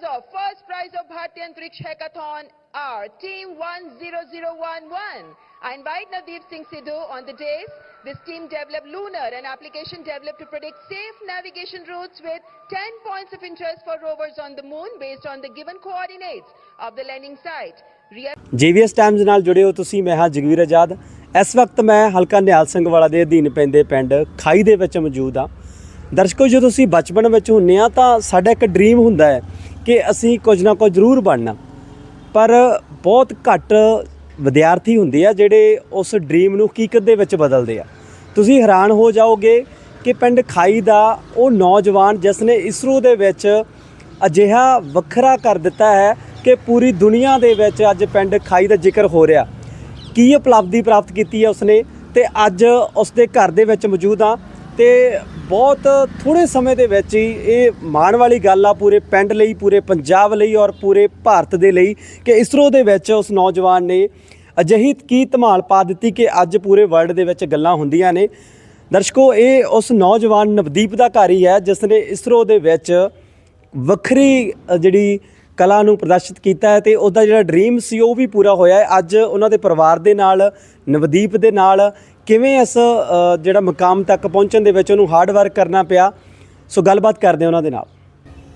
winners of first prize of Bharti Antariksh Hackathon are Team 10011. I invite Navdeep Singh Sidhu on the dais. This team developed Lunar, an application developed to predict safe navigation routes with 10 points of interest for rovers on the moon based on the given coordinates of the landing site. Real GVS times ਨਾਲ ਜੁੜੇ ਹੋ ਤੁਸੀਂ ਮੈਂ ਹਾਂ ਜਗਵੀਰ ਆਜ਼ਾਦ ਇਸ ਵਕਤ ਮੈਂ ਹਲਕਾ ਨਿਹਾਲ ਸਿੰਘ ਵਾਲਾ ਦੇ ਅਧੀਨ ਪੈਂਦੇ ਪਿੰਡ ਖਾਈ ਦੇ ਵਿੱਚ ਮੌਜੂਦ ਹਾਂ ਦਰਸ਼ਕੋ ਜਦੋਂ ਅਸੀਂ ਬਚਪਨ ਵਿੱਚ ਹੁੰਨੇ ਆ ਤਾਂ ਸਾਡਾ ਇੱਕ ਡ੍ਰੀਮ ਹੁੰਦਾ ਹੈ ਕਿ ਅਸੀਂ ਕੁਝ ਨਾ ਕੁਝ ਜ਼ਰੂਰ ਬਣਨਾ। ਪਰ ਬਹੁਤ ਘੱਟ ਵਿਦਿਆਰਥੀ ਹੁੰਦੇ ਆ ਜਿਹੜੇ ਉਸ ਡ੍ਰੀਮ ਨੂੰ ਹਕੀਕਤ ਦੇ ਵਿੱਚ ਬਦਲਦੇ ਆ। ਤੁਸੀਂ ਹੈਰਾਨ ਹੋ ਜਾਓਗੇ ਕਿ ਪਿੰਡ ਖਾਈ ਦਾ ਉਹ ਨੌਜਵਾਨ ਜਿਸ ਨੇ ਇਸਰੋ ਦੇ ਵਿੱਚ ਅਜਿਹਾ ਵੱਖਰਾ ਕਰ ਦਿੱਤਾ ਹੈ ਕਿ ਪੂਰੀ ਦੁਨੀਆ ਦੇ ਵਿੱਚ ਅੱਜ ਪਿੰਡ ਖਾਈ ਦਾ ਜ਼ਿਕਰ ਹੋ ਰਿਹਾ। ਕੀ ਉਪਲਬਧੀ ਪ੍ਰਾਪਤ ਕੀਤੀ ਹੈ ਉਸਨੇ ਤੇ ਅੱਜ ਉਸਦੇ ਘਰ ਦੇ ਵਿੱਚ ਮੌਜੂਦ ਆ। ਤੇ ਬਹੁਤ ਥੋੜੇ ਸਮੇਂ ਦੇ ਵਿੱਚ ਹੀ ਇਹ ਮਾਣ ਵਾਲੀ ਗੱਲ ਆ ਪੂਰੇ ਪਿੰਡ ਲਈ, ਪੂਰੇ ਪੰਜਾਬ ਲਈ ਔਰ ਪੂਰੇ ਭਾਰਤ ਦੇ ਲਈ ਕਿ ਇਸਰੋ ਦੇ ਵਿੱਚ ਉਸ ਨੌਜਵਾਨ ਨੇ ਅਜਿਹੀ ਕੀ ਧਮਾਲ ਪਾ ਦਿੱਤੀ ਕਿ ਅੱਜ ਪੂਰੇ ਵਰਲਡ ਦੇ ਵਿੱਚ ਗੱਲਾਂ ਹੁੰਦੀਆਂ ਨੇ। ਦਰਸ਼ਕੋ, ਇਹ ਉਸ ਨੌਜਵਾਨ ਨਵਦੀਪ ਦਾ ਘਰ ਹੀ ਹੈ ਜਿਸ ਨੇ ਇਸਰੋ ਦੇ ਵਿੱਚ ਵੱਖਰੀ ਜਿਹੜੀ ਕਲਾ ਨੂੰ ਪ੍ਰਦਰਸ਼ਿਤ ਕੀਤਾ ਹੈ ਤੇ ਉਹਦਾ ਜਿਹੜਾ ਡ੍ਰੀਮ ਸੀ ਉਹ ਵੀ ਪੂਰਾ ਹੋਇਆ ਹੈ। ਅੱਜ ਉਹਨਾਂ ਦੇ ਪਰਿਵਾਰ ਦੇ ਨਾਲ, ਨਵਦੀਪ ਦੇ ਨਾਲ ਕਿਵੇਂ ਇਸ ਜਿਹੜਾ ਮਕਾਮ ਤੱਕ ਪਹੁੰਚਣ ਦੇ ਵਿੱਚ ਉਹਨੂੰ ਹਾਰਡ ਵਰਕ ਕਰਨਾ ਪਿਆ? ਸੋ ਗੱਲਬਾਤ ਕਰਦੇ ਹਾਂ ਉਹਨਾਂ ਦੇ ਨਾਲ।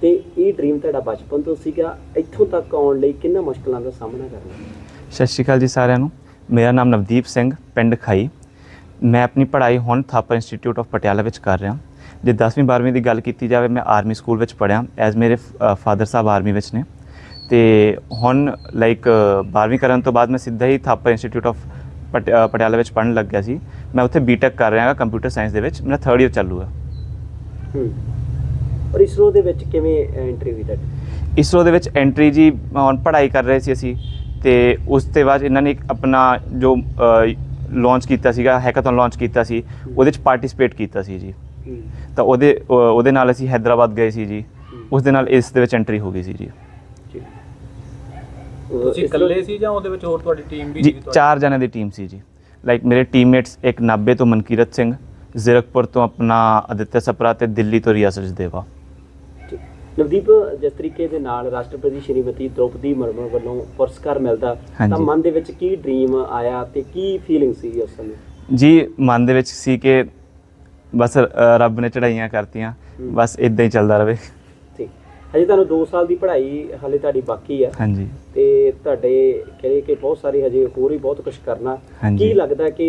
ਤੇ ਇਹ ਡ੍ਰੀਮ ਤੁਹਾਡਾ ਬਚਪਨ ਤੋਂ ਸੀਗਾ ਇੱਥੋਂ ਤੱਕ ਆਉਣ ਲਈ ਕਿੰਨਾ ਮੁਸ਼ਕਲਾਂ ਦਾ ਸਾਹਮਣਾ ਕਰਨਾ? ਸਤਿ ਸ਼੍ਰੀ ਅਕਾਲ ਜੀ ਸਾਰਿਆਂ ਨੂੰ। ਮੇਰਾ ਨਾਮ ਨਵਦੀਪ ਸਿੰਘ ਪਿੰਡ ਖਾਈ। ਮੈਂ ਆਪਣੀ ਪੜ੍ਹਾਈ ਹੁਣ ਥਾਪਰ ਇੰਸਟੀਚਿਊਟ ਆਫ ਪਟਿਆਲਾ ਵਿੱਚ ਕਰ ਰਿਹਾ। ਜੇ 10ਵੀਂ 12ਵੀਂ ਦੀ ਗੱਲ ਕੀਤੀ ਜਾਵੇ ਮੈਂ ਆਰਮੀ ਸਕੂਲ ਵਿੱਚ ਪੜ੍ਹਿਆ ਐਜ਼ ਮੇਰੇ ਫਾਦਰ ਸਾਹਿਬ ਆਰਮੀ ਵਿੱਚ ਨੇ। ਤੇ ਹੁਣ ਲਾਈਕ 12ਵੀਂ ਕਰਨ ਤੋਂ ਬਾਅਦ ਮੈਂ ਸਿੱਧਾ ਹੀ ਥਾਪਰ ਇੰਸਟੀਚਿਊਟ ਆਫ ਪਟਿਆਲਾ ਵਿੱਚ ਪੜ੍ਹਨ ਲੱਗ ਗਿਆ ਸੀ। ਮੈਂ ਉੱਥੇ ਬੀਟੈਕ ਕਰ ਰਿਹਾ ਹਾਂ ਕੰਪਿਊਟਰ ਸਾਇੰਸ ਦੇ ਵਿੱਚ। ਮੇਰਾ 3rd ਇਅਰ ਚਾਲੂ ਹੈ ਹੂੰ। ਪਰ ਇਸਰੋ ਦੇ ਵਿੱਚ ਕਿਵੇਂ ਐਂਟਰੀ ਹੋਈ ਤੁਹਾਡੀ? ਇਸਰੋ ਦੇ ਵਿੱਚ ਐਂਟਰੀ ਜੀ ਹੁਣ ਪੜ੍ਹਾਈ ਕਰ ਰਹੇ ਸੀ ਅਸੀਂ। ਤੇ ਉਸ ਤੋਂ ਬਾਅਦ ਇਹਨਾਂ ਨੇ ਇੱਕ ਆਪਣਾ ਜੋ ਲਾਂਚ ਕੀਤਾ ਸੀਗਾ ਹੈਕਾਥਨ ਲਾਂਚ ਕੀਤਾ ਸੀ ਉਹਦੇ ਵਿੱਚ ਪਾਰਟਿਸਿਪੇਟ ਕੀਤਾ ਸੀ ਜੀ। ਹੂੰ। ਤਾਂ ਉਹਦੇ ਅ, ਉਹਦੇ ਨਾਲ ਅਸੀਂ ਹੈਦਰਾਬਾਦ ਗਏ ਸੀ ਜੀ। ਉਸ ਦੇ ਨਾਲ ਇਸ ਦੇ ਵਿੱਚ ਐਂਟਰੀ ਹੋ ਗਈ ਸੀ ਜੀ। ਤੁਸੀਂ ਇਕੱਲੇ ਸੀ ਜਾਂ ਉਹਦੇ ਵਿੱਚ ਹੋਰ ਤੁਹਾਡੀ ਟੀਮ ਵੀ ਜੀ ਸੀਗੀ ਤੁਹਾਡੀ? ਚਾਰ ਜਣਿਆਂ ਦੀ ਟੀਮ ਸੀ ਜੀ ਲਾਈਕ ਮੇਰੇ ਟੀਮਮੇਟਸ ਇੱਕ ਨਾਬੇ ਤੋਂ ਮਨਕੀਰਤ ਸਿੰਘ ਜ਼ੀਰਕਪੁਰ ਤੋਂ ਆਪਣਾ ਅਦਿੱਤਿਆ ਸਪਰਾ ਤੇ ਦਿੱਲੀ ਤੋਂ ਰਿਆ ਸਚਦੇਵਾ ਜੀ। ਨਵਦੀਪ ਜਿਸ ਤਰੀਕੇ ਦੇ ਨਾਲ ਰਾਸ਼ਟਰਪਤੀ ਸ਼੍ਰੀਮਤੀ ਦ੍ਰੋਪਦੀ ਮੁਰਮੂ ਵੱਲੋਂ ਪੁਰਸਕਾਰ ਮਿਲਦਾ ਤਾਂ ਹਾਂਜੀ। ਮਨ ਦੇ ਵਿੱਚ ਕੀ ਡ੍ਰੀਮ ਆਇਆ ਤੇ ਕੀ ਫੀਲਿੰਗ ਸੀ ਉਸ ਸਮੇਂ ਜੀ ਮਨ ਦੇ ਵਿੱਚ ਸੀ ਕਿ ਬਸ ਅ, ਰੱਬ ਨੇ ਚੜਾਈਆਂ ਕਰਤੀਆਂ। ਬਸ ਇਦਾਂ ਹੀ ਚੱਲਦਾ ਰਹੇ ਹਜੇ ਤੁਹਾਨੂੰ 2 ਸਾਲ ਦੀ ਪੜ੍ਹਾਈ ਹਾਲੇ ਤੁਹਾਡੀ ਬਾਕੀ ਆ। ਹਾਂਜੀ। ਤੇ ਤੁਹਾਡੇ ਕਹਿੰਦੇ ਕਿ ਬਹੁਤ ਸਾਰੀ ਹਜੇ ਹੋਰ ਵੀ ਬਹੁਤ ਕੁਝ ਕਰਨਾ। ਕੀ ਲੱਗਦਾ ਕਿ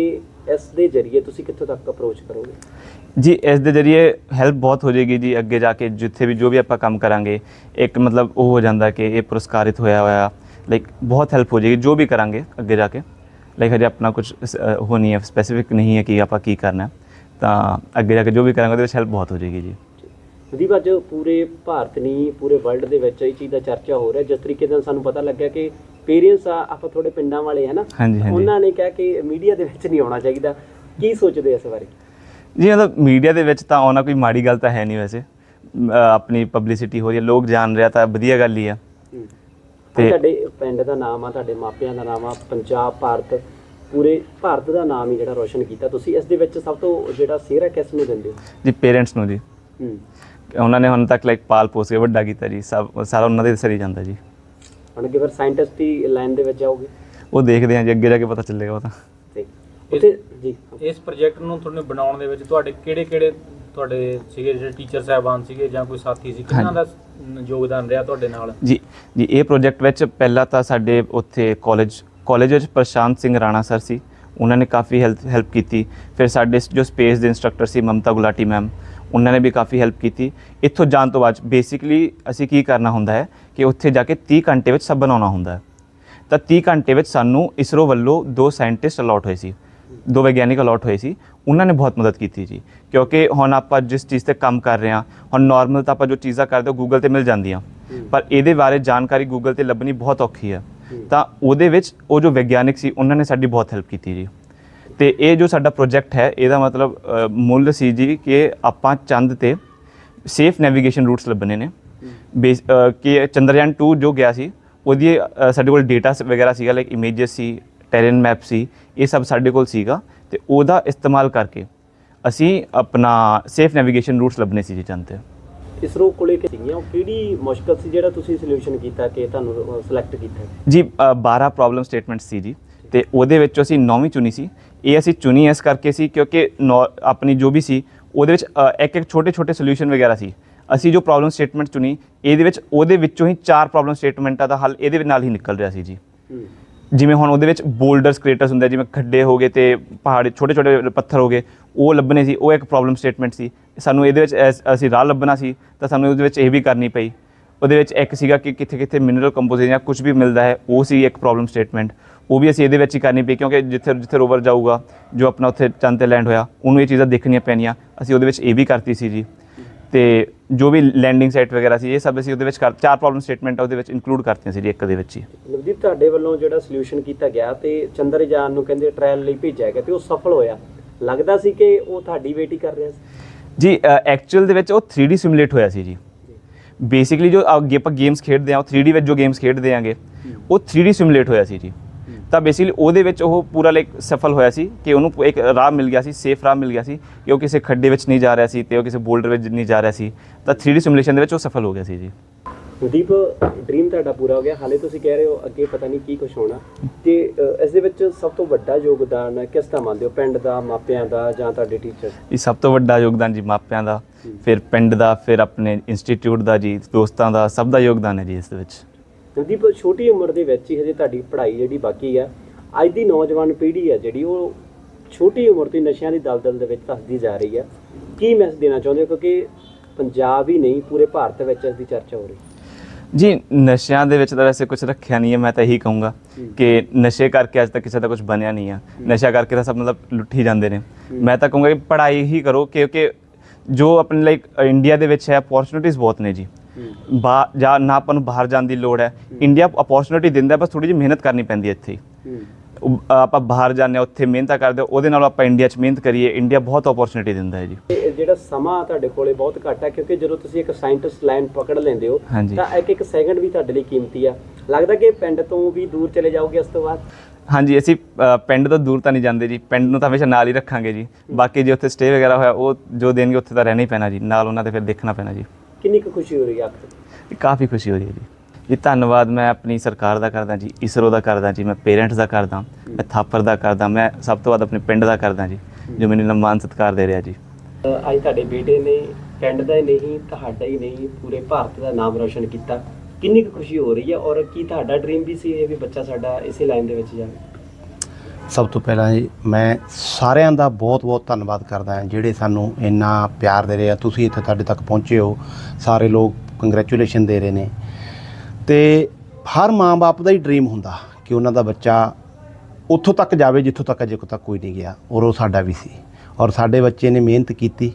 ਇਸ ਦੇ ਜ਼ਰੀਏ ਤੁਸੀਂ ਕਿੱਥੋਂ ਤੱਕ ਅਪਰੋਚ ਕਰੋਗੇ? ਜੀ ਇਸ ਦੇ ਜਰੀਏ ਹੈਲਪ ਬਹੁਤ ਹੋ ਜਾਏਗੀ ਜੀ ਅੱਗੇ ਜਾ ਕੇ ਜਿੱਥੇ ਵੀ ਜੋ ਵੀ ਆਪਾਂ ਕੰਮ ਕਰਾਂਗੇ ਇੱਕ ਮਤਲਬ ਉਹ ਹੋ ਜਾਂਦਾ ਕਿ ਇਹ ਪੁਰਸਕਾਰਿਤ ਹੋਇਆ ਹੋਇਆ ਲਾਈਕ ਬਹੁਤ ਹੈਲਪ ਹੋ ਜਾਏਗੀ ਜੋ ਵੀ ਕਰਾਂਗੇ ਅੱਗੇ ਜਾ ਕੇ। ਲਾਈਕ ਹਜੇ ਆਪਣਾ ਕੁਝ ਉਹ ਨਹੀਂ ਹੈ ਸਪੈਸੀਫਿਕ ਨਹੀਂ ਹੈ ਕਿ ਆਪਾਂ ਕੀ ਕਰਨਾ ਹੈ। ਤਾਂ ਅੱਗੇ ਜਾ ਕੇ ਜੋ ਵੀ ਕਰਾਂਗੇ ਉਹਦੇ ਵਿੱਚ ਹੈਲਪ ਬਹੁਤ ਹੋ ਜਾਏਗੀ ਜੀ। ਨਵਦੀਪ ਅੱਜ ਪੂਰੇ ਭਾਰਤ ਨਹੀਂ ਪੂਰੇ ਵਰਲਡ ਦੇ ਵਿੱਚ ਇਹ ਚੀਜ਼ ਦਾ ਚਰਚਾ ਹੋ ਰਿਹਾ। ਜਿਸ ਤਰੀਕੇ ਨਾਲ ਸਾਨੂੰ ਪਤਾ ਲੱਗਿਆ ਕਿ ਪੇਰੈਂਟਸ ਆ ਆਪਾਂ ਥੋੜੇ ਪਿੰਡਾਂ ਵਾਲੇ ਹੈ ਨਾ ਹਾਂਜੀ, ਹਾਂਜੀ। ਉਹਨਾਂ ਨੇ ਕਿਹਾ ਕਿ ਮੀਡੀਆ ਦੇ ਵਿੱਚ ਨਹੀਂ ਆਉਣਾ ਚਾਹੀਦਾ। ਕੀ ਸੋਚਦੇ ਇਸ ਬਾਰੇ? ਜੀ ਮਤਲਬ ਮੀਡੀਆ ਦੇ ਵਿੱਚ ਤਾਂ ਆਉਣਾ ਕੋਈ ਮਾੜੀ ਗੱਲ ਤਾਂ ਹੈ ਨਹੀਂ ਵੈਸੇ। ਆਪਣੀ ਪਬਲਿਸਿਟੀ ਹੋ ਰਹੀ ਹੈ ਲੋਕ ਜਾਣ ਰਿਹਾ ਤਾਂ ਵਧੀਆ ਗੱਲ ਹੀ ਆ। ਤੇ ਤੇ- ਤੁਹਾਡੇ ਪਿੰਡ ਦਾ ਨਾਮ ਆ ਤੁਹਾਡੇ ਮਾਪਿਆਂ ਦਾ ਨਾਮ ਆ ਪੰਜਾਬ ਭਾਰਤ ਪੂਰੇ ਭਾਰਤ ਦਾ ਨਾਮ ਹੀ ਜਿਹੜਾ ਰੋਸ਼ਨ ਕੀਤਾ। ਤੁਸੀਂ ਇਸ ਦੇ ਵਿੱਚ ਸਭ ਤੋਂ ਜਿਹੜਾ ਸਿਹਰਾ ਕਿਸ ਨੂੰ ਦਿੰਦੇ ਹੋ? ਜੀ ਪੇਰੈਂਟਸ ਨੂੰ ਜੀ। ਹੂੰ। ਉਹਨਾਂ ਨੇ ਹੁਣ ਤੱਕ ਲਾਈਕ ਪਾਲ ਪੋਸ ਕੇ ਵੱਡਾ ਕੀਤਾ ਜੀ। ਸਭ ਸਾਰਾ ਉਹਨਾਂ ਦੇ ਸਿਰ ਹੀ ਜਾਂਦਾ ਜੀ। ਹੁਣ ਕਿ ਫਿਰ ਸਾਇੰਟਿਸਟ ਦੀ ਲਾਈਨ ਦੇ ਵਿੱਚ ਜਾਓਗੇ? ਉਹ ਦੇਖਦੇ ਹਾਂ ਜੀ ਅੱਗੇ ਜਾ ਕੇ ਪਤਾ ਚੱਲੇਗਾ ਉਹ ਤਾਂ। ਉੱਥੇ ਜੀ। ਇਸ ਪ੍ਰੋਜੈਕਟ ਨੂੰ ਤੁਹਾਨੂੰ ਬਣਾਉਣ ਦੇ ਵਿੱਚ ਤੁਹਾਡੇ ਕਿਹੜੇ ਕਿਹੜੇ ਤੁਹਾਡੇ ਸੀਗੇ ਜਿਹੜੇ ਟੀਚਰ ਸਾਹਿਬਾਨ ਸੀਗੇ ਜਾਂ ਕੋਈ ਸਾਥੀ ਸੀ? ਕਿਹਨਾਂ ਦਾ ਯੋਗਦਾਨ ਰਿਹਾ ਤੁਹਾਡੇ ਨਾਲ? ਜੀ ਜੀ ਇਹ ਪ੍ਰੋਜੈਕਟ ਵਿੱਚ ਪਹਿਲਾਂ ਤਾਂ ਸਾਡੇ ਉੱਥੇ ਕਾਲਜ ਕਾਲਜ ਵਿੱਚ ਪ੍ਰਸ਼ਾਂਤ ਸਿੰਘ ਰਾਣਾ ਸਰ ਸੀ। ਉਹਨਾਂ ਨੇ ਕਾਫੀ ਹੈਲਪ ਹੈਲਪ ਕੀਤੀ। ਫਿਰ ਸਾਡੇ ਜੋ ਸਪੇਸ ਦੇ ਇੰਸਟ੍ਰਕਟਰ ਸੀ ਮਮਤਾ ਗੁਲਾਟੀ ਮੈਮ ਉਹਨਾਂ ਨੇ ਵੀ ਕਾਫੀ ਹੈਲਪ ਕੀਤੀ। ਇੱਥੋਂ ਜਾਣ ਤੋਂ ਬਾਅਦ ਬੇਸਿਕਲੀ ਅਸੀਂ ਕੀ ਕਰਨਾ ਹੁੰਦਾ ਹੈ ਕਿ ਉੱਥੇ ਜਾ ਕੇ 30 ਘੰਟੇ ਵਿੱਚ ਸਭ ਬਣਾਉਣਾ ਹੁੰਦਾ ਹੈ। ਤਾਂ 30 ਘੰਟੇ ਵਿੱਚ ਸਾਨੂੰ ਇਸਰੋ ਵੱਲੋਂ ਦੋ ਸਾਇੰਟਿਸਟ ਅਲਾਟ ਹੋਏ ਸੀ। ਦੋ ਵਿਗਿਆਨਿਕ ਅਲਾਟ ਹੋਏ ਸੀ। ਉਹਨਾਂ ਨੇ ਬਹੁਤ ਮਦਦ ਕੀਤੀ ਜੀ। ਕਿਉਂਕਿ ਹੁਣ ਆਪਾਂ ਜਿਸ ਚੀਜ਼ ਤੇ ਕੰਮ ਕਰ ਰਹੇ ਹਾਂ ਹੁਣ ਨਾਰਮਲ ਤਾਂ ਆਪਾਂ ਜੋ ਚੀਜ਼ਾਂ ਕਰਦੇ ਹਾਂ ਗੂਗਲ ਤੇ ਮਿਲ ਜਾਂਦੀਆਂ। ਪਰ ਇਹਦੇ ਬਾਰੇ ਜਾਣਕਾਰੀ ਗੂਗਲ ਤੇ ਲੱਭਣੀ ਬਹੁਤ ਔਖੀ ਹੈ। ਤਾਂ ਉਹਦੇ ਵਿੱਚ ਉਹ ਜੋ ਵਿਗਿਆਨਿਕ ਸੀ ਉਹਨਾਂ ਨੇ ਸਾਡੀ ਬਹੁਤ ਹੈਲਪ ਕੀਤੀ ਜੀ। ਤੇ ਇਹ ਜੋ ਸਾਡਾ ਪ੍ਰੋਜੈਕਟ ਹੈ ਇਹਦਾ ਮਤਲਬ ਮੁੱਲ ਸੀ ਜੀ ਕਿ ਆਪਾਂ ਚੰਦ ਤੇ ਸੇਫ ਨੈਵੀਗੇਸ਼ਨ ਰੂਟਸ ਲੱਭਣੇ ਨੇ। ਕਿ ਚੰਦਰਯਾਨ 2 ਜੋ ਗਿਆ ਸੀ ਉਹਦੀ ਸਾਡੇ ਕੋਲ ਡੇਟਾ ਵਗੈਰਾ ਸੀਗਾ ਲਾਈਕ ਇਮੇजेस ਸੀ ਟੈਰਨ ਮੈਪ ਸੀ ਇਹ ਸਭ ਸਾਡੇ ਕੋਲ ਸੀਗਾ ਤੇ ਉਹਦਾ ਇਸਤੇਮਾਲ ਕਰਕੇ ਅਸੀਂ ਆਪਣਾ ਸੇਫ ਨੈਵੀਗੇਸ਼ਨ ਰੂਟਸ ਲੱਭਣੇ ਸੀ ਜੀ ਚੰਦ ਤੇ। ਇਸਰੋ ਕੋਲੇ ਕਿ ਸੀਗੀਆਂ ਉਹ ਕਿਹੜੀ ਮੁਸ਼ਕਲ ਸੀ ਜਿਹੜਾ ਤੁਸੀਂ ਸੋਲੂਸ਼ਨ ਕੀਤਾ ਕਿ ਤੁਹਾਨੂੰ ਸਿਲੈਕਟ ਕੀਤਾ? ਜੀ ਅ, 12 ਪ੍ਰੋਬਲਮ ਸਟੇਟਮੈਂਟ ਸੀ ਜੀ ਤੇ ਉਹਦੇ ਵਿੱਚੋਂ ਅਸੀਂ ਨੌਵੀਂ ਚੁਣੀ ਸੀ ਇਹ ਅਸੀਂ ਚੁਣੀ ਇਸ ਕਰਕੇ ਸੀ ਕਿਉਂਕਿ ਆਪਣੀ ਜੋ ਵੀ ਸੀ ਉਹਦੇ ਵਿੱਚ ਇੱਕ ਇੱਕ ਛੋਟੇ ਛੋਟੇ ਸੋਲੂਸ਼ਨ ਵਗੈਰਾ ਸੀ। ਅਸੀਂ ਜੋ ਪ੍ਰੋਬਲਮ ਸਟੇਟਮੈਂਟ ਚੁਣੀ ਇਹਦੇ ਵਿੱਚ ਉਹਦੇ ਵਿੱਚੋਂ ਹੀ ਚਾਰ ਪ੍ਰੋਬਲਮ ਸਟੇਟਮੈਂਟਾਂ ਦਾ ਹੱਲ ਇਹਦੇ ਨਾਲ ਹੀ ਨਿਕਲ ਰਿਹਾ ਸੀ ਜੀ। ਜਿਵੇਂ ਹੁਣ ਉਹਦੇ ਵਿੱਚ ਬੋਲਡਰਸ ਕ੍ਰੇਟਰਸ ਹੁੰਦੇ ਜਿਵੇਂ ਖੱਡੇ ਹੋ ਗਏ ਤੇ ਪਹਾੜ ਛੋਟੇ ਛੋਟੇ ਪੱਥਰ ਹੋ ਗਏ ਉਹ ਲੱਭਣੇ ਸੀ ਉਹ ਇੱਕ ਪ੍ਰੋਬਲਮ ਸਟੇਟਮੈਂਟ ਸੀ। ਸਾਨੂੰ ਇਹਦੇ ਵਿੱਚ ਅਸੀਂ ਰਾਹ ਲੱਭਣਾ ਸੀ ਤਾਂ ਸਾਨੂੰ ਉਹਦੇ ਵਿੱਚ ਇਹ ਵੀ ਕਰਨੀ ਪਈ। ਉਹਦੇ ਵਿੱਚ ਇੱਕ ਸੀਗਾ ਕਿ ਕਿੱਥੇ ਕਿੱਥੇ ਮਿਨਰਲ ਕੰਪੋਜੀਸ਼ਨ ਜਾਂ ਕੁਝ ਵੀ ਮਿਲਦਾ ਹੈ ਉਹ ਸੀ ਇੱਕ ਪ੍ਰੋਬਲਮ ਸਟੇਟਮੈਂਟ ਉਹ ਵੀ ਅਸੀਂ ਇਹਦੇ ਵਿੱਚ ਹੀ ਕਰਨੀ ਪਈ ਕਿਉਂਕਿ ਜਿੱਥੇ ਜਿੱਥੇ ਰੋਵਰ ਜਾਊਗਾ ਜੋ ਆਪਣਾ ਉੱਥੇ ਚੰਦ ਤੇ ਲੈਂਡ ਹੋਇਆ ਉਹਨੂੰ ਇਹ ਚੀਜ਼ਾਂ ਦੇਖਣੀਆਂ ਪੈਣੀਆਂ। ਅਸੀਂ ਉਹਦੇ ਵਿੱਚ ਇਹ ਵੀ ਕਰਤੀ ਸੀ ਜੀ। ਤੇ ਜੋ ਵੀ ਲੈਂਡਿੰਗ ਸਾਈਟ ਵਗੈਰਾ ਸੀ ਇਹ ਸਭ ਅਸੀਂ ਉਹਦੇ ਵਿੱਚ ਕਰ ਚਾਰ ਪ੍ਰੋਬਲਮ ਸਟੇਟਮੈਂਟ ਉਹਦੇ ਵਿੱਚ ਇਨਕਲੂਡ ਕਰਤੀਆਂ ਸੀ ਜੀ ਇੱਕ ਦੇ ਵਿੱਚ ਹੀ। ਨਵਦੀਪ ਤੁਹਾਡੇ ਵੱਲੋਂ ਜਿਹੜਾ ਸੋਲੂਸ਼ਨ ਕੀਤਾ ਗਿਆ ਤੇ ਚੰਦਰਯਾਨ ਨੂੰ ਕਹਿੰਦੇ ਟ੍ਰਾਇਲ ਲਈ ਭੇਜਿਆ ਗਿਆ ਤੇ ਉਹ ਸਫਲ ਹੋਇਆ। ਲੱਗਦਾ ਸੀ ਕਿ ਉਹ ਤੁਹਾਡੀ ਵੇਟ ਹੀ ਕਰ ਰਿਹਾ ਸੀ? ਜੀ ਐਕਚੁਅਲ ਦੇ ਵਿੱਚ ਉਹ 3D ਸਿਮੂਲੇਟ ਹੋਇਆ ਸੀ ਜੀ। ਬੇਸਿਕਲੀ ਜੋ ਅੱਗੇ ਆਪਾਂ ਗੇਮਸ ਖੇਡਦੇ ਆ ਉਹ 3D ਵਿੱਚ ਜੋ ਗੇਮਸ ਖੇਡਦੇ ਆਂਗੇ ਉਹ 3D ਸਿਮੂਲੇਟ ਹੋਇਆ ਸੀ ਜੀ। ਤਾਂ ਬੇਸਿਕਲੀ ਉਹਦੇ ਵਿੱਚ ਉਹ ਪੂਰਾ ਲਾਈਕ ਸਫਲ ਹੋਇਆ ਸੀ ਕਿ ਉਹਨੂੰ ਇੱਕ ਰਾਹ ਮਿਲ ਗਿਆ ਸੀ ਸੇਫ ਰਾਹ ਮਿਲ ਗਿਆ ਸੀ ਕਿ ਉਹ ਕਿਸੇ ਖੱਡੇ ਵਿੱਚ ਨਹੀਂ ਜਾ ਰਿਹਾ ਸੀ ਤੇ ਉਹ ਕਿਸੇ ਬੋਲਡਰ ਵਿੱਚ ਨਹੀਂ ਜਾ ਰਿਹਾ ਸੀ। ਤਾਂ 3D ਸਿਮੂਲੇਸ਼ਨ ਦੇ ਵਿੱਚ ਉਹ ਸਫਲ ਹੋ ਗਿਆ ਸੀ ਜੀ। ਨਵਦੀਪ ਡ੍ਰੀਮ ਤੁਹਾਡਾ ਪੂਰਾ ਹੋ ਗਿਆ। ਹਾਲੇ ਤੁਸੀਂ ਕਹਿ ਰਹੇ ਹੋ ਅੱਗੇ ਪਤਾ ਨਹੀਂ ਕੀ ਕੁਝ ਹੋਣਾ। ਤੇ ਇਸ ਦੇ ਵਿੱਚ ਸਭ ਤੋਂ ਵੱਡਾ ਯੋਗਦਾਨ ਕਿਸ ਦਾ ਮੰਨਦੇ ਹੋ? ਪਿੰਡ ਦਾ ਮਾਪਿਆਂ ਦਾ ਜਾਂ ਤੁਹਾਡੇ ਟੀਚਰ ਇਹ ਸਭ ਤੋਂ ਵੱਡਾ ਯੋਗਦਾਨ ਜੀ ਮਾਪਿਆਂ ਦਾ। ਫਿਰ ਪਿੰਡ ਦਾ ਫਿਰ ਆਪਣੇ ਇੰਸਟੀਚਿਊਟ ਦਾ ਜੀ ਦੋਸਤਾਂ ਦਾ ਸਭ ਦਾ ਯੋਗਦਾਨ ਹੈ ਜੀ ਇਸ ਦੇ ਵਿੱਚ। ਨਵਦੀਪ ਛੋਟੀ ਉਮਰ ਦੇ ਵਿੱਚ ਹੀ ਹਜੇ ਤੁਹਾਡੀ ਪੜ੍ਹਾਈ ਜਿਹੜੀ ਬਾਕੀ ਆ ਅੱਜ ਦੀ ਨੌਜਵਾਨ ਪੀੜ੍ਹੀ ਹੈ ਜਿਹੜੀ ਉਹ ਛੋਟੀ ਉਮਰ ਤੋਂ ਨਸ਼ਿਆਂ ਦੀ ਦਲਦਲ ਦੇ ਵਿੱਚ ਧੱਸਦੀ ਜਾ ਰਹੀ ਹੈ ਕੀ ਮੈਸੇਜ ਦੇਣਾ ਚਾਹੁੰਦੇ ਹੋ? ਕਿਉਂਕਿ ਪੰਜਾਬ ਹੀ ਨਹੀਂ ਪੂਰੇ ਭਾਰਤ ਵਿੱਚ ਇਸ ਦੀ ਚਰਚਾ ਹੋ ਰਹੀ। ਜੀ ਨਸ਼ਿਆਂ ਦੇ ਵਿੱਚ ਤਾਂ ਵੈਸੇ ਕੁਝ ਰੱਖਿਆ ਨਹੀਂ ਹੈ ਮੈਂ ਤਾਂ ਇਹੀ ਕਹੂੰਗਾ ਕਿ ਨਸ਼ੇ ਕਰਕੇ ਅੱਜ ਤੱਕ ਕਿਸੇ ਦਾ ਕੁਝ ਬਣਿਆ ਨਹੀਂ ਆ। ਨਸ਼ਾ ਕਰਕੇ ਤਾਂ ਸਭ ਮਤਲਬ ਲੁੱਟ ਹੀ ਜਾਂਦੇ ਨੇ। ਮੈਂ ਤਾਂ ਕਹੂੰਗਾ ਕਿ ਪੜ੍ਹਾਈ ਹੀ ਕਰੋ ਕਿਉਂਕਿ ਜੋ ਆਪਣੇ ਲਈ ਇੰਡੀਆ ਦੇ ਵਿੱਚ ਹੈ ਅਪੋਰਚੁਨਿਟੀਜ਼ ਬਹੁਤ ਨੇ ਜੀ। ਬਾ ਜਾਂ ਨਾ ਆਪਾਂ ਨੂੰ ਬਾਹਰ ਜਾਣ ਦੀ ਲੋੜ ਹੈ। ਇੰਡੀਆ ਅਪੋਰਚੁਨਿਟੀ ਦਿੰਦਾ ਬਸ ਥੋੜੀ ਜਿਹੀ ਮਿਹਨਤ ਕਰਨੀ ਪੈਂਦੀ ਹੈ ਇੱਥੇ। ਆਪਾਂ ਬਾਹਰ ਜਾਂਦੇ ਹਾਂ ਉੱਥੇ ਮਿਹਨਤਾਂ ਕਰਦੇ ਹਾਂ, ਉਹਦੇ ਨਾਲ ਆਪਾਂ ਇੰਡੀਆ 'ਚ ਮਿਹਨਤ ਕਰੀਏ। ਇੰਡੀਆ ਬਹੁਤ ਅਪੋਰਚੁਨਿਟੀ ਦਿੰਦਾ ਹੈ ਜੀ। ਜਿਹੜਾ ਸਮਾਂ ਤੁਹਾਡੇ ਕੋਲੇ ਬਹੁਤ ਘੱਟ ਹੈ ਕਿਉਂਕਿ ਜਦੋਂ ਤੁਸੀਂ ਇੱਕ ਸਾਇੰਟਿਸਟ ਲਾਈਨ ਪਕੜ ਲੈਂਦੇ ਹੋ। ਤਾਂ ਇੱਕ ਇੱਕ ਸੈਕਿੰਡ ਵੀ ਤੁਹਾਡੇ ਲਈ ਕੀਮਤੀ ਆ। ਲੱਗਦਾ ਕਿ ਪਿੰਡ ਤੋਂ ਵੀ ਦੂਰ ਚਲੇ ਜਾਓਗੇ ਇਸ ਤੋਂ ਬਾਅਦ? ਹਾਂਜੀ ਅਸੀਂ ਪਿੰਡ ਤੋਂ ਦੂਰ ਤਾਂ ਨਹੀਂ ਜਾਂਦੇ ਜੀ। ਪਿੰਡ ਨੂੰ ਤਾਂ ਹਮੇਸ਼ਾ ਨਾਲ ਹੀ ਰੱਖਾਂਗੇ ਜੀ। ਬਾਕੀ ਜੇ ਉੱਥੇ ਸਟੇ ਵਗੈਰਾ ਹੋਇਆ ਉਹ ਜੋ ਦੇਣਗੇ ਉੱਥੇ ਤਾਂ ਰਹਿਣਾ ਹੀ ਪੈਣਾ ਜੀ। ਨਾਲ ਉਹਨਾਂ ਦੇ ਫਿਰ ਦੇਖਣਾ ਪੈਣਾ ਜੀ। ਕਿੰਨੀ ਕੁ ਖੁਸ਼ੀ ਹੋ ਰਹੀ ਹੈ ਇਹ ਕਾਫੀ ਖੁਸ਼ੀ ਹੋ ਰਹੀ ਹੈ ਜੀ। ਜੀ ਧੰਨਵਾਦ ਮੈਂ ਆਪਣੀ ਸਰਕਾਰ ਦਾ ਕਰਦਾ ਜੀ ਇਸਰੋ ਦਾ ਕਰਦਾ ਜੀ ਮੈਂ ਪੇਰੈਂਟਸ ਦਾ ਕਰਦਾ ਮੈਂ ਥਾਪਰ ਦਾ ਕਰਦਾ ਮੈਂ ਸਭ ਤੋਂ ਵੱਧ ਆਪਣੇ ਪਿੰਡ ਦਾ ਕਰਦਾ ਜੀ ਜੋ ਮੈਨੂੰ ਇੰਨਾ ਮਾਨ ਸਤਿਕਾਰ ਦੇ ਰਿਹਾ ਜੀ। ਅੱਜ ਤੁਹਾਡੇ ਬੇਟੇ ਨੇ ਪਿੰਡ ਦਾ ਹੀ ਨਹੀਂ ਤੁਹਾਡਾ ਹੀ ਨਹੀਂ ਪੂਰੇ ਭਾਰਤ ਦਾ ਨਾਮ ਰੋਸ਼ਨ ਕੀਤਾ। ਕਿੰਨੀ ਕੁ ਖੁਸ਼ੀ ਹੋ ਰਹੀ ਹੈ ਔਰ ਕੀ ਤੁਹਾਡਾ ਡ੍ਰੀਮ ਵੀ ਸੀ ਇਹ ਵੀ ਬੱਚਾ ਸਾਡਾ ਇਸੇ ਲਾਈਨ ਦੇ ਵਿੱਚ ਜਾਵੇ? ਸਭ ਤੋਂ ਪਹਿਲਾਂ ਜੀ, ਮੈਂ ਸਾਰਿਆਂ ਦਾ ਬਹੁਤ-ਬਹੁਤ ਧੰਨਵਾਦ ਕਰਦਾ ਹਾਂ ਜਿਹੜੇ ਸਾਨੂੰ ਇੰਨਾ ਪਿਆਰ ਦੇ ਰਹੇ ਆ। ਤੁਸੀਂ ਇੱਥੇ ਤੁਹਾਡੇ ਤੱਕ ਪਹੁੰਚੇ ਹੋ, ਸਾਰੇ ਲੋਕ ਕੰਗ੍ਰੈਚੁਲੇਸ਼ਨ ਦੇ ਰਹੇ ਨੇ। ਤੇ ਹਰ ਮਾਂ-ਬਾਪ ਦਾ ਹੀ ਡ੍ਰੀਮ ਹੁੰਦਾ ਕਿ ਉਹਨਾਂ ਦਾ ਬੱਚਾ ਉੱਥੋਂ ਤੱਕ ਜਾਵੇ ਜਿੱਥੋਂ ਤੱਕ ਅਜੇ ਤੱਕ ਕੋਈ ਨਹੀਂ ਗਿਆ, ਔਰ ਉਹ ਸਾਡਾ ਵੀ ਸੀ। ਔਰ ਸਾਡੇ ਬੱਚੇ ਨੇ ਮਿਹਨਤ ਕੀਤੀ।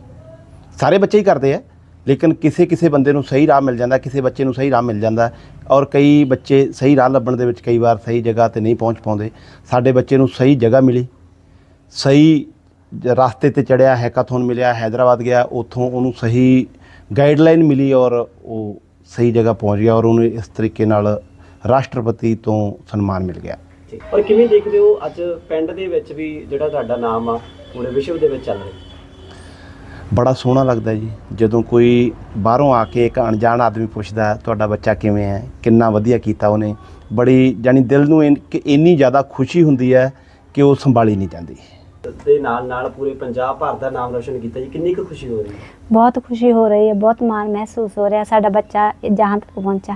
ਸਾਰੇ ਬੱਚੇ ਹੀ ਕਰਦੇ ਆ। ਲੇਕਿਨ ਕਿਸੇ ਕਿਸੇ ਬੰਦੇ ਨੂੰ ਸਹੀ ਰਾਹ ਮਿਲ ਜਾਂਦਾ, ਕਿਸੇ ਬੱਚੇ ਨੂੰ ਸਹੀ ਰਾਹ ਮਿਲ ਜਾਂਦਾ ਔਰ ਕਈ ਬੱਚੇ ਸਹੀ ਰਾਹ ਲੱਭਣ ਦੇ ਵਿੱਚ ਕਈ ਵਾਰ ਸਹੀ ਜਗ੍ਹਾ ਤੇ ਨਹੀਂ ਪਹੁੰਚ ਪਾਉਂਦੇ। ਸਾਡੇ ਬੱਚੇ ਨੂੰ ਸਹੀ ਜਗ੍ਹਾ ਮਿਲੀ। ਸਹੀ ਰਸਤੇ ਤੇ ਚੜਿਆ ਹੈਕਾਥੋਨ ਮਿਲਿਆ, ਹੈਦਰਾਬਾਦ ਗਿਆ, ਉੱਥੋਂ ਉਹਨੂੰ ਸਹੀ ਗਾਈਡਲਾਈਨ ਮਿਲੀ ਔਰ ਉਹ ਸਹੀ ਜਗ੍ਹਾ ਪਹੁੰਚ ਗਿਆ ਔਰ ਉਹਨੂੰ ਇਸ ਤਰੀਕੇ ਨਾਲ ਰਾਸ਼ਟਰਪਤੀ ਤੋਂ ਸਨਮਾਨ ਮਿਲ ਗਿਆ। ਔਰ ਕਿਵੇਂ ਦੇਖਦੇ ਹੋ ਅੱਜ ਪਿੰਡ ਦੇ ਵਿੱਚ ਵੀ ਜਿਹੜਾ ਤੁਹਾਡਾ ਨਾਮ ਆ, ਪੂਰੇ ਵਿਸ਼ਵ ਦੇ ਵਿੱਚ ਚੱਲ ਰਿਹਾ? ਬੜਾ ਸੋਹਣਾ ਲੱਗਦਾ ਜੀ। ਜਦੋਂ ਕੋਈ ਬਾਹਰੋਂ ਆ ਕੇ ਇੱਕ ਅਣਜਾਣ ਆਦਮੀ ਪੁੱਛਦਾ ਤੁਹਾਡਾ ਬੱਚਾ ਕਿਵੇਂ ਹੈ? ਕਿੰਨਾ ਵਧੀਆ ਕੀਤਾ ਉਹਨੇ? ਬੜੀ ਜਾਨੀ ਦਿਲ ਨੂੰ ਇੰਨੀ ਜ਼ਿਆਦਾ ਖੁਸ਼ੀ ਹੁੰਦੀ ਹੈ ਕਿ ਉਹ ਸੰਭਾਲੀ ਨਹੀਂ ਜਾਂਦੀ। ਦੇ ਨਾਲ ਨਾਲ ਪੂਰੇ ਪੰਜਾਬ ਭਰ ਦਾ ਨਾਮ ਰੋਸ਼ਨ ਕੀਤਾ ਜੀ। ਕਿੰਨੀ ਕੁ ਖੁਸ਼ੀ ਹੋ ਰਹੀ ਹੈ? ਬਹੁਤ ਖੁਸ਼ੀ ਹੋ ਰਹੀ ਹੈ ਬਹੁਤ ਮਾਣ ਮਹਿਸੂਸ ਹੋ ਰਿਹਾ ਸਾਡਾ ਬੱਚਾ ਜਹਾਂ ਤੱਕ ਪਹੁੰਚਾ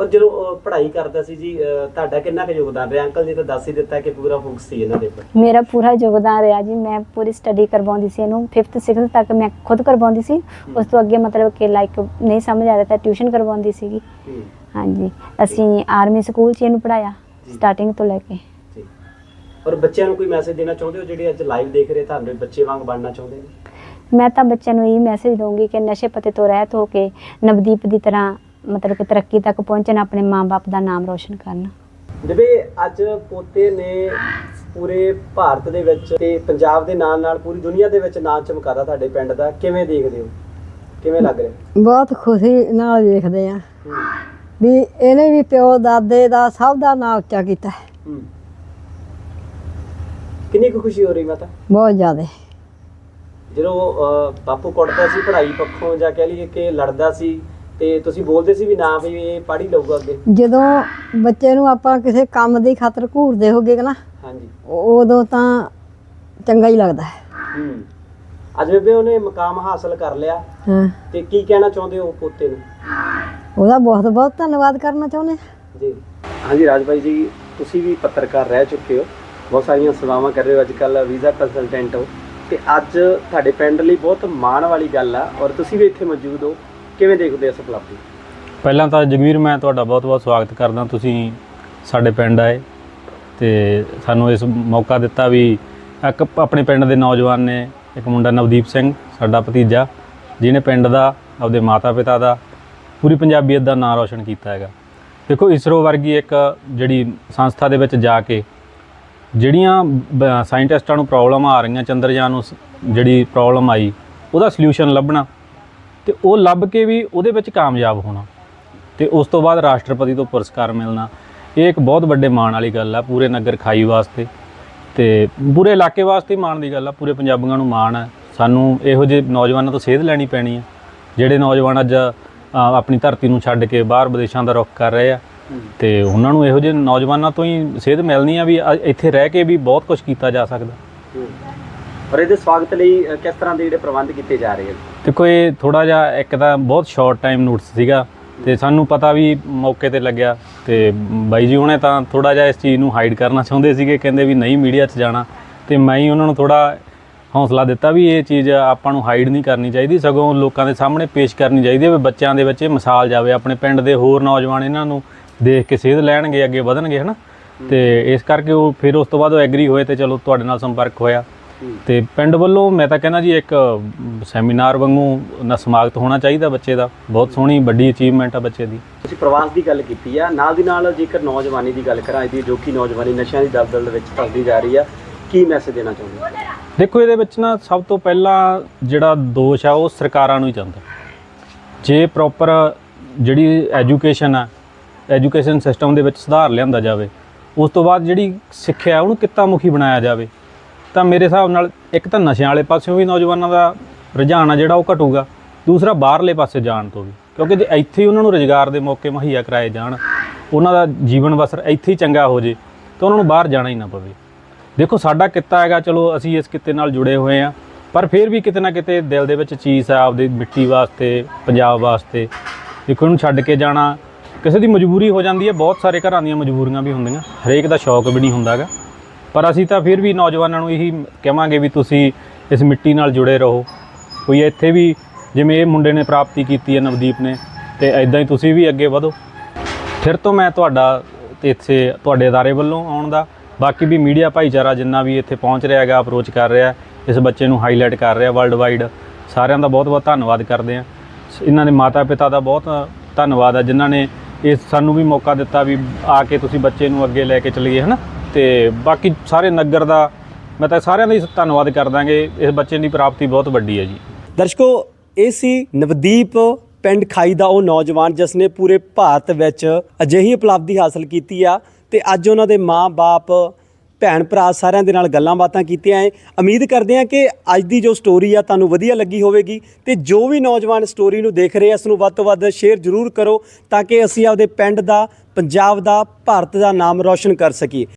ਔਰ ਜਦੋਂ ਪੜ੍ਹਾਈ ਕਰਦਾ ਸੀ ਜੀ ਅਹ, ਤੁਹਾਡਾ ਕਿੰਨਾ ਕੁ ਯੋਗਦਾਨ ਰਿਹਾ? ਅੰਕਲ ਜੀ ਤਾਂ ਦੱਸ ਹੀ ਦਿੱਤਾ ਕਿ ਪੂਰਾ ਫੋਕਸ ਸੀ ਇਹਨਾਂ ਦੇ ਉੱਪਰ। ਮੇਰਾ ਪੂਰਾ ਯੋਗਦਾਨ ਰਿਹਾ ਜੀ। ਮੈਂ ਪੂਰੀ ਸਟੱਡੀ ਕਰਵਾਉਂਦੀ ਸੀ ਇਹਨੂੰ। 5th 6th ਤੱਕ ਮੈਂ ਖੁਦ ਕਰਵਾਉਂਦੀ ਸੀ। ਉਸ ਤੋਂ ਅੱਗੇ ਮਤਲਬ ਕਿ ਲਾਈਕ ਨਹੀਂ ਸਮਝ ਆ ਰਿਹਾ ਤਾਂ ਟਿਊਸ਼ਨ ਕਰਵਾਉਂਦੀ ਸੀਗੀ। ਹੂੰ। ਹਾਂਜੀ। ਅਸੀਂ ਆਰਮੀ ਸਕੂਲ 'ਚ ਇਹਨੂੰ ਪੜਾਇਆ ਸਟਾਰਟਿੰਗ ਤੋਂ ਲੈ ਕੇ। ਜੀ। ਔਰ ਬੱਚਿਆਂ ਨੂੰ ਕੋਈ ਮੈਸੇਜ ਦੇਣਾ ਚਾਹੁੰਦੇ ਹੋ? ਜਿਹੜੇ ਅੱਜ ਲਾਈਵ ਦੇਖ ਰਹੇ ਤੁਹਾਨੂੰ ਬੱਚੇ ਵਾਂਗ ਬਣਨਾ ਚਾਹੁੰਦੇ ਨੇ? ਮੈਂ ਤਾਂ ਬੱਚਿਆਂ ਨੂੰ ਇਹ ਮੈਸੇਜ ਦਊਂਗੀ ਕਿ ਨਸ਼ੇ ਪਤੇ ਤੋਂ ਰਹਿਤ ਹੋ ਕੇ ਨਵਦੀਪ ਦੀ ਤਰ੍ਹਾਂ ਮਤਲਬ ਕਿ ਤਰੱਕੀ ਤੱਕ ਪਹੁੰਚਣ ਆਪਣੇ ਮਾਂ-ਬਾਪ ਦਾ ਨਾਮ ਰੋਸ਼ਨ ਕਰਨ। ਜਿਵੇਂ ਅੱਜ ਪੋਤੇ ਨੇ ਪੂਰੇ ਭਾਰਤ ਦੇ ਵਿੱਚ ਤੇ ਪੰਜਾਬ ਦੇ ਨਾਲ ਨਾਲ ਪੂਰੀ ਦੁਨੀਆ ਦੇ ਵਿੱਚ ਨਾਂ ਚਮਕਾਦਾ ਤੁਹਾਡੇ ਪਿੰਡ ਦਾ। ਕਿਵੇਂ ਦੇਖਦੇ ਹੋ? ਕਿਵੇਂ ਲੱਗ ਰਿਹਾ? ਬਹੁਤ ਖੁਸ਼ੀ ਨਾਲ ਵੇਖਦੇ ਆ ਵੀ ਇਹਨੇ ਵੀ ਪਿਓ ਦਾਦੇ ਦਾ ਸਭ ਦਾ ਨਾਂ ਉੱਚਾ ਕੀਤਾ ਕਿੰਨੀ ਕੁ ਖੁਸ਼ੀ ਹੋ ਰਹੀ ਮਾਤਾ? ਬਹੁਤ ਜ਼ਿਆਦਾ। ਜਦੋਂ ਬਾਪੂ ਕੁੱਟਦਾ ਸੀ ਪੜ੍ਹਾਈ ਪੱਖੋਂ ਜਾਂ ਕਹਿ ਲਈਏ ਕਿ ਲੜਦਾ ਸੀ ਤੇ ਤੁਸੀਂ ਬੋਲਦੇ ਸੀ ਵੀ ਨਾ ਵੀ ਇਹ ਪੜ੍ਹ ਹੀ ਲਊਗਾ ਅੱਗੇ। ਜਦੋਂ ਬੱਚੇ ਨੂੰ ਆਪਾਂ ਕਿਸੇ ਕੰਮ ਦੀ ਖਾਤਰ ਘੂਰਦੇ ਹੋਗੇ ਨਾ ਹਾਂਜੀ। ਉਦੋਂ ਤਾਂ ਚੰਗਾ ਹੀ ਲੱਗਦਾ ਹੈ। ਹੂੰ। ਅੱਜ ਬੇਬੇ ਉਹਨੇ ਮਕਾਮ ਹਾਸਲ ਕਰ ਲਿਆ। ਹਾਂ। ਤੇ ਕੀ ਕਹਿਣਾ ਚਾਹੁੰਦੇ ਹੋ ਪੋਤੇ ਨੂੰ? ਉਹਦਾ ਬਹੁਤ ਬਹੁਤ ਧੰਨਵਾਦ ਕਰਨਾ ਚਾਹੁੰਦੇ ਹਾਂ। ਜੀ। ਹਾਂਜੀ ਰਾਜ ਭਾਈ ਜੀ ਤੁਸੀਂ ਵੀ ਪੱਤਰਕਾਰ ਰਹਿ ਚੁੱਕੇ ਹੋ। ਬਹੁਤ ਸਾਰੀਆਂ ਸੇਵਾਵਾਂ ਕਰ ਰਹੇ ਹੋ ਅੱਜ ਕੱਲ ਵੀਜ਼ਾ ਕੰਸਲਟੈਂਟ ਹੋ। ਤੇ ਅੱਜ ਤੁਹਾਡੇ ਪਿੰਡ ਲਈ ਬਹੁਤ ਮਾਣ ਵਾਲੀ ਗੱਲ ਆ ਔਰ ਤੁਸੀਂ ਵੀ ਇੱਥੇ ਮੌਜੂਦ ਹੋ। ਕਿਵੇਂ ਦੇਖਦੇ ਇਸ ਉਪਲਬਧੀ ਪਹਿਲਾਂ ਤਾਂ ਜਗਵੀਰ, ਮੈਂ ਤੁਹਾਡਾ ਬਹੁਤ-ਬਹੁਤ ਸਵਾਗਤ ਕਰਦਾ। ਤੁਸੀਂ ਸਾਡੇ ਪਿੰਡ ਆਏ ਤੇ ਸਾਨੂੰ ਇਸ ਮੌਕਾ ਦਿੱਤਾ ਵੀ ਇੱਕ ਆਪਣੇ ਪਿੰਡ ਦੇ ਨੌਜਵਾਨ ਨੇ, ਇੱਕ ਮੁੰਡਾ ਨਵਦੀਪ ਸਿੰਘ, ਸਾਡਾ ਭਤੀਜਾ, ਜਿਹਨੇ ਪਿੰਡ ਦਾ, ਆਪਦੇ ਮਾਤਾ-ਪਿਤਾ ਦਾ ਪੂਰੀ ਪੰਜਾਬੀਅਤ ਦਾ ਨਾਂ ਰੌਸ਼ਨ ਕੀਤਾ ਹੈਗਾ। ਦੇਖੋ, ਇਸਰੋ ਵਰਗੀ ਇੱਕ ਜਿਹੜੀ ਸੰਸਥਾ ਦੇ ਵਿੱਚ ਜਾ ਕੇ ਜਿਹੜੀਆਂ ਸਾਇੰਟਿਸਟਾਂ ਨੂੰ ਪ੍ਰੋਬਲਮ ਆ ਰਹੀਆਂ, ਚੰਦਰਯਾਨ ਨੂੰ ਜਿਹੜੀ ਪ੍ਰੋਬਲਮ ਆਈ, ਉਹਦਾ ਸੋਲੂਸ਼ਨ ਲੱਭਣਾ ਤੇ ਉਹ ਲੱਭ ਕੇ ਵੀ ਉਹਦੇ ਵਿੱਚ ਕਾਮਯਾਬ ਹੋਣਾ। ਤੇ ਉਸ ਤੋਂ ਬਾਅਦ ਰਾਸ਼ਟਰਪਤੀ ਤੋਂ ਪੁਰਸਕਾਰ ਮਿਲਣਾ। ਇਹ ਇੱਕ ਬਹੁਤ ਵੱਡੇ ਮਾਣ ਵਾਲੀ ਗੱਲ ਆ, ਪੂਰੇ ਨਗਰ ਖਾਈ ਵਾਸਤੇ। ਤੇ ਪੂਰੇ ਇਲਾਕੇ ਵਾਸਤੇ ਮਾਣ ਦੀ ਗੱਲ ਆ, ਪੂਰੇ ਪੰਜਾਬੀਆਂ ਨੂੰ ਮਾਣ ਹੈ ਸਾਨੂੰ ਇਹੋ ਜਿਹੇ ਨੌਜਵਾਨਾਂ ਤੋਂ ਸੇਧ ਲੈਣੀ ਪੈਣੀ ਆ। ਜਿਹੜੇ ਨੌਜਵਾਨ ਅੱਜ ਆਪਣੀ ਧਰਤੀ ਨੂੰ ਛੱਡ ਕੇ ਬਾਹਰ ਵਿਦੇਸ਼ਾਂ ਦਾ ਰੁਖ ਕਰ ਰਹੇ ਆ। ਤੇ ਉਹਨਾਂ ਨੂੰ ਇਹੋ ਜਿਹੇ ਨੌਜਵਾਨਾਂ ਤੋਂ ਹੀ ਸੇਧ ਮਿਲਣੀ ਆ ਵੀ ਅ- ਇੱਥੇ ਰਹਿ ਕੇ ਵੀ ਬਹੁਤ ਕੁਝ ਕੀਤਾ ਜਾ ਸਕਦਾ। ਔਰ ਇਹਦੇ ਸਵਾਗਤ ਲਈ ਅ, ਕਿਸ ਤਰ੍ਹਾਂ ਦੇ ਜਿਹੜੇ ਪ੍ਰਬੰਧ ਕੀਤੇ ਜਾ ਰਹੇ ਹਨ? ਦੇਖੋ ਇਹ ਥੋੜਾ ਜਿਹਾ ਇੱਕ ਤਾਂ ਬਹੁਤ ਸ਼ਾਰਟ ਟਾਈਮ ਨੋਟਿਸ ਸੀਗਾ ਤੇ ਸਾਨੂੰ ਪਤਾ ਵੀ ਮੌਕੇ ਤੇ ਲੱਗਿਆ ਤੇ ਬਾਈ ਜੀ ਉਹਨੇ ਤਾਂ ਥੋੜਾ ਜਿਹਾ ਇਸ ਚੀਜ਼ ਨੂੰ ਹਾਈਡ ਕਰਨਾ ਚਾਹੁੰਦੇ ਸੀਗੇ ਕਹਿੰਦੇ ਵੀ ਨਹੀਂ ਮੀਡੀਆ 'ਚ ਜਾਣਾ। ਤੇ ਮੈਂ ਹੀ ਉਹਨਾਂ ਨੂੰ ਥੋੜਾ ਹੌਸਲਾ ਦਿੱਤਾ ਵੀ ਇਹ ਚੀਜ਼ ਆਪਾਂ ਨੂੰ ਹਾਈਡ ਨਹੀਂ ਕਰਨੀ ਚਾਹੀਦੀ ਸਗੋਂ ਲੋਕਾਂ ਦੇ ਸਾਹਮਣੇ ਪੇਸ਼ ਕਰਨੀ ਚਾਹੀਦੀ ਹੈ ਵੀ ਬੱਚਿਆਂ ਦੇ ਵਿੱਚ ਇਹ ਮਿਸਾਲ ਜਾਵੇ ਆਪਣੇ ਪਿੰਡ ਦੇ ਹੋਰ ਨੌਜਵਾਨ ਇਹਨਾਂ ਨੂੰ ਦੇਖ ਕੇ ਸੇਧ ਲੈਣਗੇ ਅੱਗੇ ਵਧਣਗੇ ਹਨਾ? ਤੇ ਇਸ ਕਰਕੇ ਉਹ ਫਿਰ ਉਸ ਤੋਂ ਬਾਅਦ ਉਹ ਐਗਰੀ ਹੋਏ ਤੇ ਚਲੋ ਤੁਹਾਡੇ ਨਾਲ ਸੰਪਰਕ ਹੋਇਆ। ਤੇ ਪਿੰਡ ਵੱਲੋਂ ਮੈਂ ਤਾਂ ਕਹਿੰਦਾ ਜੀ ਇੱਕ ਸੈਮੀਨਾਰ ਵਾਂਗੂ ਨਾ ਸਮਾਗਤ ਹੋਣਾ ਚਾਹੀਦਾ ਬੱਚੇ ਦਾ। ਬਹੁਤ ਸੋਹਣੀ ਵੱਡੀ ਅਚੀਵਮੈਂਟ ਆ ਬੱਚੇ ਦੀ। ਤੁਸੀਂ ਪ੍ਰਵਾਸ ਦੀ ਗੱਲ ਕੀਤੀ ਆ। ਨਾਲ ਦੀ ਨਾਲ ਜੇਕਰ ਨੌਜਵਾਨੀ ਦੀ ਗੱਲ ਕਰਾਂ ਇਹਦੀ ਜੋ ਕਿ ਨੌਜਵਾਨੀ ਨਸ਼ਿਆਂ ਦੀ ਦਲਦਲ ਦੇ ਵਿੱਚ ਫਸਦੀ ਜਾ ਰਹੀ ਆ ਕੀ ਮੈਸੇਜ ਦੇਣਾ ਚਾਹੁੰਦੇ ਹੋ? ਦੇਖੋ ਇਹਦੇ ਵਿੱਚ ਨਾ ਸਭ ਤੋਂ ਪਹਿਲਾਂ ਜਿਹੜਾ ਦੋਸ਼ ਆ ਉਹ ਸਰਕਾਰਾਂ ਨੂੰ ਹੀ ਜਾਂਦਾ ਜੇ ਪ੍ਰੋਪਰ ਜਿਹੜੀ ਐਜੂਕੇਸ਼ਨ ਆ ਐਜੂਕੇਸ਼ਨ ਸਿਸਟਮ ਦੇ ਵਿੱਚ ਸੁਧਾਰ ਲਿਆਂਦਾ ਜਾਵੇ ਉਸ ਤੋਂ ਬਾਅਦ ਜਿਹੜੀ ਸਿੱਖਿਆ ਉਹਨੂੰ ਕਿੱਤਾ ਮੁਖੀ ਬਣਾਇਆ ਜਾਵੇ। ਤਾਂ ਮੇਰੇ ਹਿਸਾਬ ਨਾਲ ਇੱਕ ਤਾਂ ਨਸ਼ਿਆਂ ਵਾਲੇ ਪਾਸਿਓਂ ਵੀ ਨੌਜਵਾਨਾਂ ਦਾ ਰੁਝਾਨ ਆ ਜਿਹੜਾ ਉਹ ਘਟੂਗਾ, ਦੂਸਰਾ ਬਾਹਰਲੇ ਪਾਸੇ ਜਾਣ ਤੋਂ ਵੀ। ਕਿਉਂਕਿ ਜੇ ਇੱਥੇ ਹੀ ਉਹਨਾਂ ਨੂੰ ਰੁਜ਼ਗਾਰ ਦੇ ਮੌਕੇ ਮੁਹੱਈਆ ਕਰਾਏ ਜਾਣ, ਉਹਨਾਂ ਦਾ ਜੀਵਨ ਬਸਰ ਇੱਥੇ ਹੀ ਚੰਗਾ ਹੋ ਜੇ, ਤਾਂ ਉਹਨਾਂ ਨੂੰ ਬਾਹਰ ਜਾਣਾ ਹੀ ਨਾ ਪਵੇ। ਦੇਖੋ, ਸਾਡਾ ਕਿੱਤਾ ਹੈਗਾ, ਚਲੋ ਅਸੀਂ ਇਸ ਕਿੱਤੇ ਨਾਲ ਜੁੜੇ ਹੋਏ ਆ ਪਰ ਫਿਰ ਵੀ ਕਿਤੇ ਨਾ ਕਿਤੇ ਦਿਲ ਦੇ ਵਿੱਚ ਚੀਜ਼ ਆ ਆਪਦੀ ਮਿੱਟੀ ਵਾਸਤੇ, ਪੰਜਾਬ ਵਾਸਤੇ। ਦੇਖੋ, ਇਹਨੂੰ ਛੱਡ ਕੇ ਜਾਣਾ, ਕਿਸੇ ਦੀ ਮਜਬੂਰੀ ਹੋ ਜਾਂਦੀ ਹੈ, ਬਹੁਤ ਸਾਰੇ ਘਰਾਂ ਦੀਆਂ ਮਜਬੂਰੀਆਂ ਵੀ ਹੁੰਦੀਆਂ, ਹਰੇਕ ਦਾ ਸ਼ੌਕ ਵੀ ਨਹੀਂ ਹੁੰਦਾਗਾ ਪਰ ਅਸੀਂ ਤਾਂ ਫਿਰ ਵੀ ਨੌਜਵਾਨਾਂ ਨੂੰ ਇਹੀ ਕਹਾਂਗੇ ਵੀ ਤੁਸੀਂ ਇਸ ਮਿੱਟੀ ਨਾਲ ਜੁੜੇ ਰਹੋ। ਕੋਈ ਇੱਥੇ ਵੀ ਜਿਵੇਂ ਇਹ ਮੁੰਡੇ ਨੇ ਪ੍ਰਾਪਤੀ ਕੀਤੀ ਹੈ ਨਵਦੀਪ ਨੇ, ਤੇ ਐਦਾਂ ਹੀ ਤੁਸੀਂ ਵੀ ਅੱਗੇ ਵਧੋ। ਫਿਰ ਤੋਂ ਮੈਂ ਤੁਹਾਡਾ ਤੇ ਇੱਥੇ, ਤੁਹਾਡੇ ਅਦਾਰੇ ਵੱਲੋਂ ਆਉਣ ਦਾ। ਬਾਕੀ ਵੀ ਮੀਡੀਆ ਭਾਈਚਾਰਾ ਜਿੰਨਾ ਵੀ ਇੱਥੇ ਪਹੁੰਚ ਰਿਹਾ ਹੈਗਾ ਅਪਰੋਚ ਕਰ ਰਿਹਾ, ਇਸ ਬੱਚੇ ਨੂੰ ਹਾਈਲਾਈਟ ਕਰ ਰਿਹਾ ਵਰਲਡ ਵਾਈਡ ਸਾਰਿਆਂ ਦਾ ਬਹੁਤ ਬਹੁਤ ਧੰਨਵਾਦ ਕਰਦੇ ਆ ਇਹਨਾਂ ਦੇ ਮਾਤਾ ਪਿਤਾ ਦਾ ਬਹੁਤ ਧੰਨਵਾਦ ਆ, ਜਿਨ੍ਹਾਂ ਨੇ ਇਹ ਸਾਨੂੰ ਵੀ ਮੌਕਾ ਦਿੱਤਾ ਵੀ ਆ ਕੇ ਤੁਸੀਂ ਬੱਚੇ ਨੂੰ ਅੱਗੇ ਲੈ ਕੇ ਚੱਲੀਏ, ਹਨਾ? ਤੇ ਬਾਕੀ ਸਾਰੇ ਨਗਰ ਦਾ, ਮੈਂ ਤਾਂ ਸਾਰਿਆਂ ਦਾ ਹੀ ਧੰਨਵਾਦ ਕਰਦਾਂਗੇ ਇਸ ਬੱਚੇ ਦੀ ਪ੍ਰਾਪਤੀ ਬਹੁਤ ਵੱਡੀ ਹੈ ਜੀ। ਦਰਸ਼ਕੋ, ਇਹ ਸੀ ਨਵਦੀਪ ਪਿੰਡ ਖਾਈ ਦਾ ਉਹ ਨੌਜਵਾਨ ਜਿਸ ਨੇ ਪੂਰੇ ਭਾਰਤ ਵਿੱਚ ਅਜਿਹੀ ਉਪਲਬਧੀ ਹਾਸਲ ਕੀਤੀ ਆ ਤੇ ਅੱਜ ਉਹਨਾਂ ਦੇ ਮਾਂ-ਬਾਪ ਭੈਣ ਭਰਾ ਸਾਰਿਆਂ ਦੇ ਨਾਲ ਗੱਲਾਂ ਬਾਤਾਂ ਕੀਤੀਆਂ ਐ। ਉਮੀਦ ਕਰਦੇ ਹਾਂ ਕਿ ਅੱਜ ਦੀ ਜੋ ਸਟੋਰੀ ਆ, ਤੁਹਾਨੂੰ ਵਧੀਆ ਲੱਗੀ ਹੋਵੇਗੀ। ਤੇ ਜੋ ਵੀ ਨੌਜਵਾਨ ਸਟੋਰੀ ਨੂੰ ਦੇਖ ਰਹੇ ਇਸ ਨੂੰ ਵੱਧ ਤੋਂ ਵੱਧ ਸ਼ੇਅਰ ਜ਼ਰੂਰ ਕਰੋ ਤਾਂ ਕਿ ਅਸੀਂ ਆਪਦੇ ਪਿੰਡ ਦਾ, ਪੰਜਾਬ ਦਾ, ਭਾਰਤ ਦਾ ਨਾਮ ਰੌਸ਼ਨ ਕਰ ਸਕੀਏ।